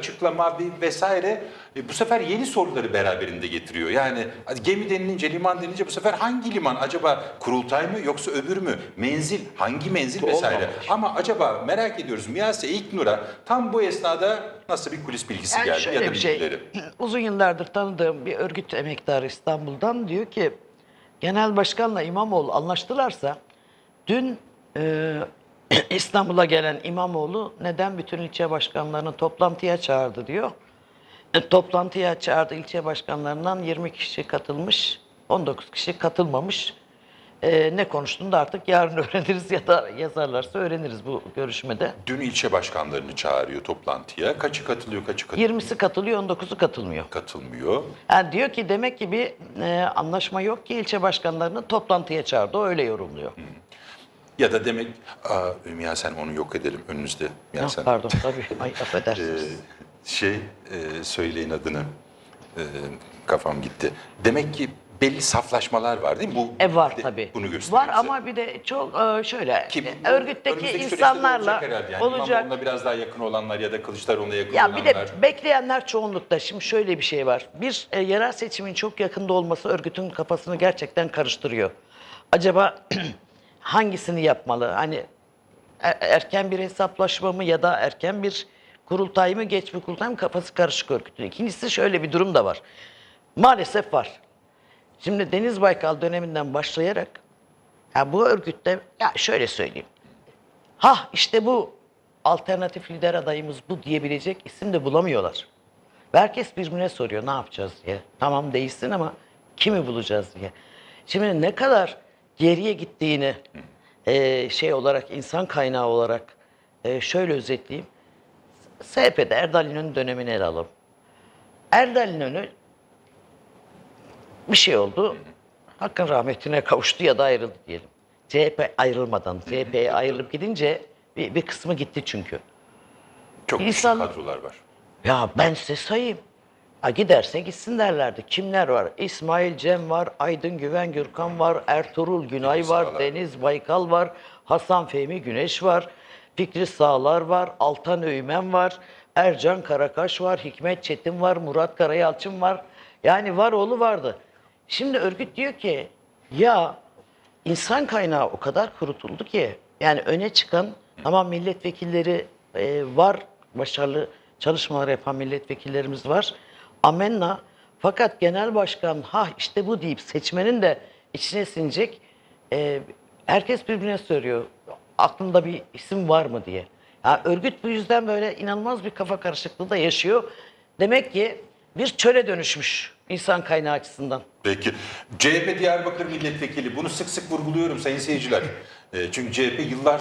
açıklama bir vesaire e, bu sefer yeni soruları beraberinde getiriyor. Yani gemi denilince, liman denilince bu sefer hangi liman? Acaba kurultay mı yoksa öbür mü? Menzil, hangi menzil vesaire? Olmamış. Ama acaba merak ediyoruz Miyase İlknur'a tam bu esnada nasıl bir kulis bilgisi Yani geldi şöyle ya da bir şey, uzun yıllardır tanıdığım bir örgüt emektarı İstanbul'dan diyor ki, Genel Başkan'la İmamoğlu anlaştılarsa, dün e, İstanbul'a gelen İmamoğlu neden bütün ilçe başkanlarını toplantıya çağırdı diyor. E, toplantıya çağırdı ilçe başkanlarından 20 kişi katılmış, 19 kişi katılmamış. E, ne konuştuğunu da artık yarın öğreniriz ya da yazarlarsa öğreniriz bu görüşmede. Dün ilçe başkanlarını çağırıyor toplantıya. Kaçı katılıyor, kaçı katılmıyor? 20'si katılıyor, 19'u katılmıyor. katılmıyor. Yani diyor ki demek ki bir e, anlaşma yok ki ilçe başkanlarını toplantıya çağırdı. O öyle yorumluyor. Ya da demek, aa, sen onu yok edelim önünüzde. Ha, sen. pardon tabii. Ay affedersiniz. Şey e, söyleyin adını. Ee, kafam gitti. Demek ki belli saflaşmalar var değil mi? Bu e var de- tabii. Bunu gösteriyor Var bize. ama bir de çok e, şöyle Ki e, bu örgütteki önümüzdeki süreçte de insanlarla olacak, herhalde. yani. olacak. İmamoğlu'na biraz daha yakın olanlar ya da Kılıçdaroğlu'na yakın Ya olanlar. bir de bekleyenler çoğunlukta. Şimdi şöyle bir şey var. Bir e, yerel seçimin çok yakında olması örgütün kafasını gerçekten karıştırıyor. Acaba hangisini yapmalı? Hani er- erken bir hesaplaşma mı ya da erken bir kurultay mı geç bir kurultay mı kafası karışık örgütün. İkincisi şöyle bir durum da var. Maalesef var. Şimdi Deniz Baykal döneminden başlayarak ya bu örgütte ya şöyle söyleyeyim. Ha işte bu alternatif lider adayımız bu diyebilecek isim de bulamıyorlar. Herkes birbirine soruyor ne yapacağız diye. Tamam değilsin ama kimi bulacağız diye. Şimdi ne kadar geriye gittiğini eee, şey olarak insan kaynağı olarak eee, şöyle özetleyeyim. SHP'de Erdal İnönü dönemini ele alalım. Erdal İnönü bir şey oldu. Hakkın rahmetine kavuştu ya da ayrıldı diyelim. CHP ayrılmadan, CHP'ye ayrılıp gidince bir, bir kısmı gitti çünkü. Çok İnsan- kadrolar var. Ya ben size sayayım. Ha giderse gitsin derlerdi. Kimler var? İsmail Cem var, Aydın Güven Gürkan var, Ertuğrul Günay var. Deniz Baykal var, Hasan Fehmi Güneş var, Fikri Sağlar var, Altan Öğmen var, Ercan Karakaş var, Hikmet Çetin var, Murat Karayalçın var. Yani var oğlu vardı. Şimdi örgüt diyor ki ya insan kaynağı o kadar kurutuldu ki yani öne çıkan tamam milletvekilleri e, var başarılı çalışmalar yapan milletvekillerimiz var. Amenna fakat genel başkan ha işte bu deyip seçmenin de içine sinecek e, herkes birbirine soruyor aklında bir isim var mı diye. Ya örgüt bu yüzden böyle inanılmaz bir kafa karışıklığı da yaşıyor. Demek ki bir çöle dönüşmüş insan kaynağı açısından. Peki. CHP Diyarbakır Milletvekili. Bunu sık sık vurguluyorum sayın seyirciler. E, çünkü CHP yıllar